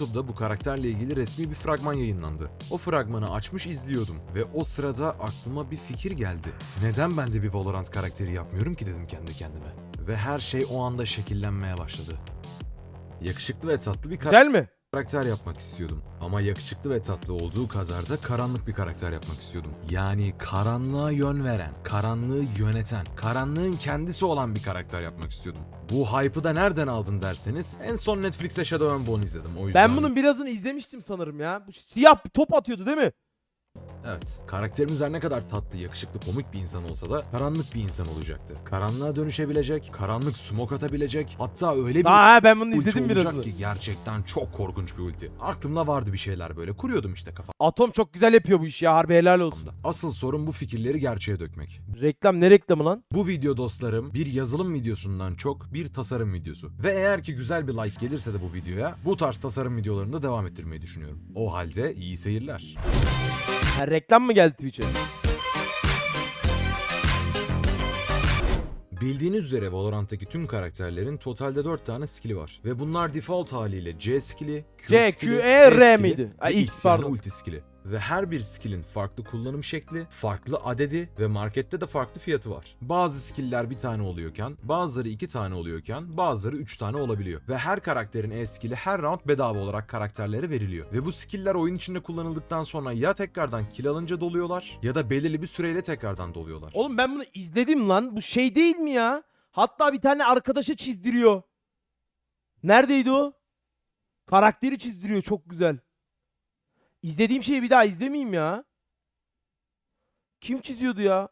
YouTube'da bu karakterle ilgili resmi bir fragman yayınlandı. O fragmanı açmış izliyordum ve o sırada aklıma bir fikir geldi. Neden ben de bir Valorant karakteri yapmıyorum ki dedim kendi kendime. Ve her şey o anda şekillenmeye başladı. Yakışıklı ve tatlı bir Güzel mi? Karakter yapmak istiyordum. Ama yakışıklı ve tatlı olduğu kadar da karanlık bir karakter yapmak istiyordum. Yani karanlığa yön veren, karanlığı yöneten, karanlığın kendisi olan bir karakter yapmak istiyordum. Bu hype'ı da nereden aldın derseniz en son Netflix'te Shadow and Bone izledim. O yüzden Ben bunun birazını izlemiştim sanırım ya. Bu siyah bir top atıyordu değil mi? Evet. Karakterimiz her ne kadar tatlı, yakışıklı, komik bir insan olsa da karanlık bir insan olacaktı. Karanlığa dönüşebilecek, karanlık smoke atabilecek, hatta öyle bir Aa ben bunu ulti izledim olacak birazını. ki gerçekten çok korkunç bir ulti. Aklımda vardı bir şeyler böyle. Kuruyordum işte kafamda. Atom çok güzel yapıyor bu işi ya harbi helal olsun. Asıl sorun bu fikirleri gerçeğe dökmek. Reklam ne reklamı lan? Bu video dostlarım bir yazılım videosundan çok bir tasarım videosu. Ve eğer ki güzel bir like gelirse de bu videoya bu tarz tasarım videolarını da devam ettirmeyi düşünüyorum. O halde iyi seyirler. Ha, reklam mı geldi Twitch'e? Bildiğiniz üzere Valorant'taki tüm karakterlerin totalde 4 tane skill'i var. Ve bunlar default haliyle C skill'i, Q C, skill'i, Q, E, R skill'i miydi? Ha, ve X, X yani pardon. ulti skill'i. Ve her bir skill'in farklı kullanım şekli, farklı adedi ve markette de farklı fiyatı var. Bazı skill'ler bir tane oluyorken, bazıları iki tane oluyorken, bazıları üç tane olabiliyor. Ve her karakterin E skill'i her round bedava olarak karakterlere veriliyor. Ve bu skill'ler oyun içinde kullanıldıktan sonra ya tekrardan kill alınca doluyorlar ya da belirli bir süreyle tekrardan doluyorlar. Oğlum ben bunu izledim lan. Bu şey değil mi ya? Hatta bir tane arkadaşa çizdiriyor. Neredeydi o? Karakteri çizdiriyor çok güzel. İzlediğim şeyi bir daha izlemeyeyim ya. Kim çiziyordu ya?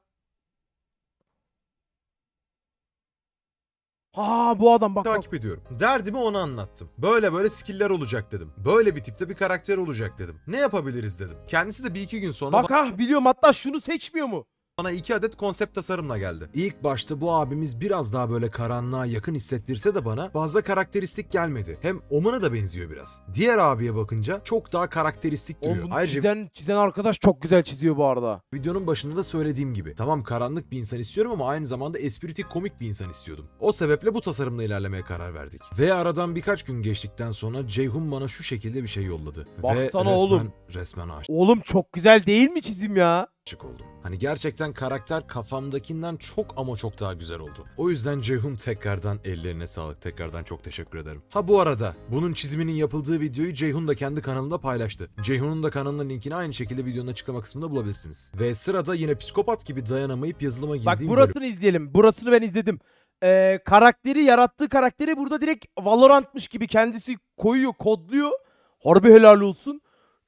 Ha bu adam bak bak. takip ediyorum. Derdimi ona anlattım. Böyle böyle skill'ler olacak dedim. Böyle bir tipte bir karakter olacak dedim. Ne yapabiliriz dedim. Kendisi de bir iki gün sonra Bak ha biliyorum hatta şunu seçmiyor mu? Bana iki adet konsept tasarımla geldi. İlk başta bu abimiz biraz daha böyle karanlığa yakın hissettirse de bana fazla karakteristik gelmedi. Hem Oman'a da benziyor biraz. Diğer abiye bakınca çok daha karakteristik Oğlum duruyor. bunu Ayrıca çizen, çizen arkadaş çok güzel çiziyor bu arada. videonun başında da söylediğim gibi. Tamam karanlık bir insan istiyorum ama aynı zamanda espritik komik bir insan istiyordum. O sebeple bu tasarımla ilerlemeye karar verdik. Ve aradan birkaç gün geçtikten sonra Ceyhun bana şu şekilde bir şey yolladı. Ve Baksana resmen, oğlum. resmen aşık. Oğlum çok güzel değil mi çizim ya? Aşık oldum. Hani gerçekten karakter kafamdakinden çok ama çok daha güzel oldu. O yüzden Ceyhun tekrardan ellerine sağlık. Tekrardan çok teşekkür ederim. Ha bu arada bunun çiziminin yapıldığı videoyu Ceyhun da kendi kanalında paylaştı. Ceyhun'un da kanalının linkini aynı şekilde videonun açıklama kısmında bulabilirsiniz. Ve sırada yine psikopat gibi dayanamayıp yazılıma Bak girdiğim bölüm. burasını izleyelim. Burasını ben izledim. Ee, karakteri yarattığı karakteri burada direkt Valorant'mış gibi kendisi koyuyor, kodluyor. Harbi helal olsun.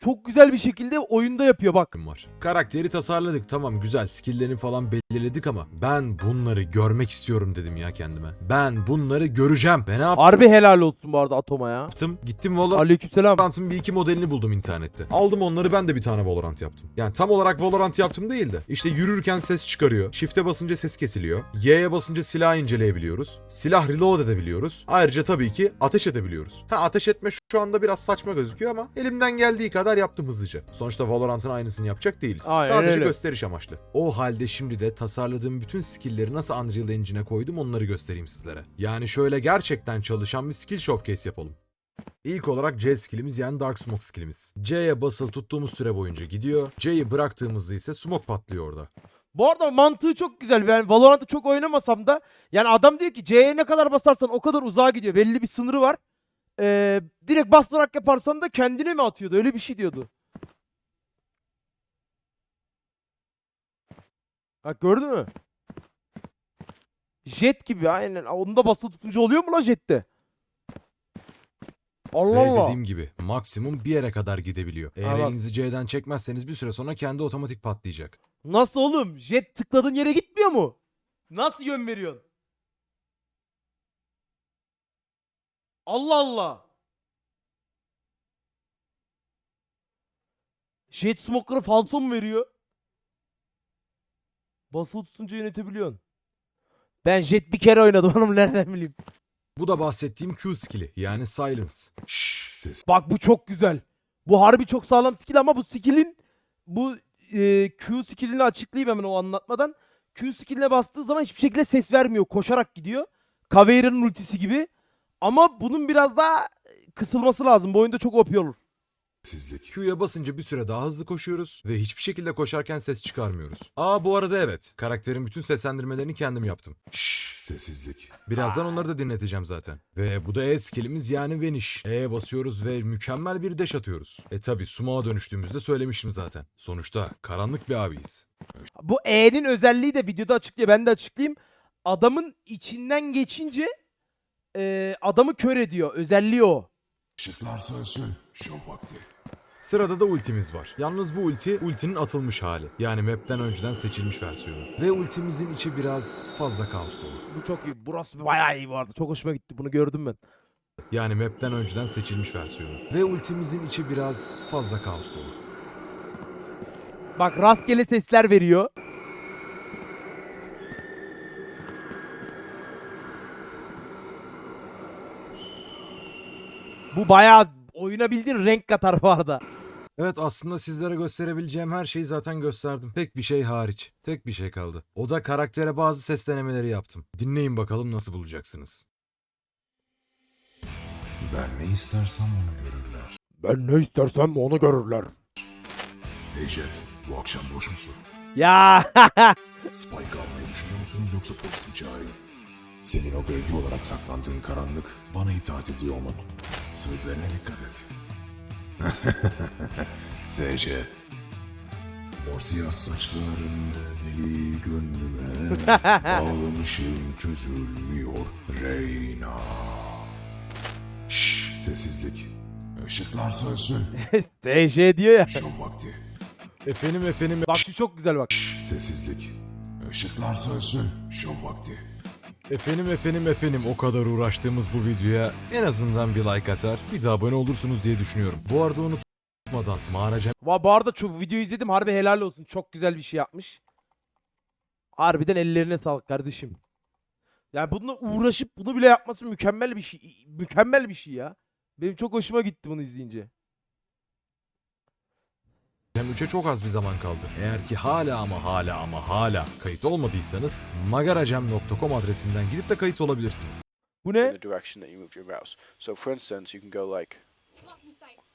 Çok güzel bir şekilde oyunda yapıyor bak. var. Karakteri tasarladık tamam güzel skill'lerini falan belirledik ama ben bunları görmek istiyorum dedim ya kendime. Ben bunları göreceğim. Ve ne Harbi helal olsun bu arada Atom'a ya. yaptım? Gittim Valorant Aleykümselam. Valorant'ın bir iki modelini buldum internette. Aldım onları ben de bir tane Valorant yaptım. Yani tam olarak Valorant yaptım değil de. İşte yürürken ses çıkarıyor. Shift'e basınca ses kesiliyor. Y'ye basınca silah inceleyebiliyoruz. Silah reload edebiliyoruz. Ayrıca tabii ki ateş edebiliyoruz. Ha ateş etme şu anda biraz saçma gözüküyor ama elimden geldiği kadar yaptım hızlıca. Sonuçta Valorant'ın aynısını yapacak değiliz. Aynen Sadece öyle. gösteriş amaçlı. O halde şimdi de tasarladığım bütün skill'leri nasıl Unreal Engine'e koydum onları göstereyim sizlere. Yani şöyle gerçekten çalışan bir skill showcase yapalım. İlk olarak C skillimiz yani Dark Smoke skillimiz. C'ye basılı tuttuğumuz süre boyunca gidiyor. C'yi bıraktığımızda ise smoke patlıyor orada. Bu arada mantığı çok güzel. Ben Valorant'ı çok oynamasam da yani adam diyor ki C'ye ne kadar basarsan o kadar uzağa gidiyor. Belli bir sınırı var. Ee, direkt bas bırak yaparsan da kendine mi atıyordu? Öyle bir şey diyordu. Bak gördün mü? Jet gibi aynen. Onda basılı tutunca oluyor mu la jette? Allah Ve Allah. dediğim gibi maksimum bir yere kadar gidebiliyor. Eğer bak. elinizi C'den çekmezseniz bir süre sonra kendi otomatik patlayacak. Nasıl oğlum? Jet tıkladığın yere gitmiyor mu? Nasıl yön veriyorsun? Allah Allah. Jet smoker'ı falso mu veriyor? Basılı tutunca yönetebiliyorsun. Ben jet bir kere oynadım hanım nereden bileyim. Bu da bahsettiğim Q skill'i yani silence. Şşş ses. Bak bu çok güzel. Bu harbi çok sağlam skill ama bu skill'in bu e, Q skill'ini açıklayayım hemen o anlatmadan. Q skill'ine bastığı zaman hiçbir şekilde ses vermiyor. Koşarak gidiyor. Caveira'nın ultisi gibi. Ama bunun biraz daha kısılması lazım. Bu oyunda çok OP olur. Sessizlik. Q'ya basınca bir süre daha hızlı koşuyoruz ve hiçbir şekilde koşarken ses çıkarmıyoruz. Aa bu arada evet. Karakterin bütün seslendirmelerini kendim yaptım. Şşş sessizlik. Birazdan onları da dinleteceğim zaten. Ve bu da E skillimiz yani Vanish. E'ye basıyoruz ve mükemmel bir dash atıyoruz. E tabi sumağa dönüştüğümüzde söylemiştim zaten. Sonuçta karanlık bir abiyiz. Bu E'nin özelliği de videoda açıklıyor. Ben de açıklayayım. Adamın içinden geçince e, adamı kör ediyor. Özelliği o. Işıklar sönsün. Şov vakti. Sırada da ultimiz var. Yalnız bu ulti, ultinin atılmış hali. Yani map'ten önceden seçilmiş versiyonu. Ve ultimizin içi biraz fazla kaos dolu. Bu çok iyi. Burası bayağı iyi bu arada. Çok hoşuma gitti. Bunu gördüm ben. Yani map'ten önceden seçilmiş versiyonu. Ve ultimizin içi biraz fazla kaos dolu. Bak rastgele sesler veriyor. Bu bayağı oyuna bildiğin renk katar bu arada. Evet aslında sizlere gösterebileceğim her şeyi zaten gösterdim. Tek bir şey hariç. Tek bir şey kaldı. O da karaktere bazı ses denemeleri yaptım. Dinleyin bakalım nasıl bulacaksınız. Ben ne istersem onu görürler. Ben ne istersem onu görürler. Hey Jet, bu akşam boş musun? Ya Spike almayı düşünüyor musunuz yoksa polis mi çağırayım? Senin o gölge olarak saklandığın karanlık bana itaat ediyor olmalı. Sözlerine dikkat et. SC. Mor siyah saçlarını deli gönlüme Bağlamışım çözülmüyor Reyna Şşş sessizlik Işıklar sönsün TJ diyor ya. Şov vakti Efendim efendim. Bak şu çok güzel bak. Sessizlik. Işıklar sönsün. Şov vakti. Efendim efendim efendim o kadar uğraştığımız bu videoya en azından bir like atar, bir de abone olursunuz diye düşünüyorum. Bu arada unutmadan mağara Va bu arada çok videoyu izledim. Harbi helal olsun. Çok güzel bir şey yapmış. Harbiden ellerine sağlık kardeşim. Yani bununla uğraşıp bunu bile yapması mükemmel bir şey. Mükemmel bir şey ya. Benim çok hoşuma gitti bunu izleyince. Hem 3'e çok az bir zaman kaldı. Eğer ki hala ama hala ama hala kayıt olmadıysanız magaracem.com adresinden gidip de kayıt olabilirsiniz. Bu ne? the direction that you move your mouse. So for instance, you can go like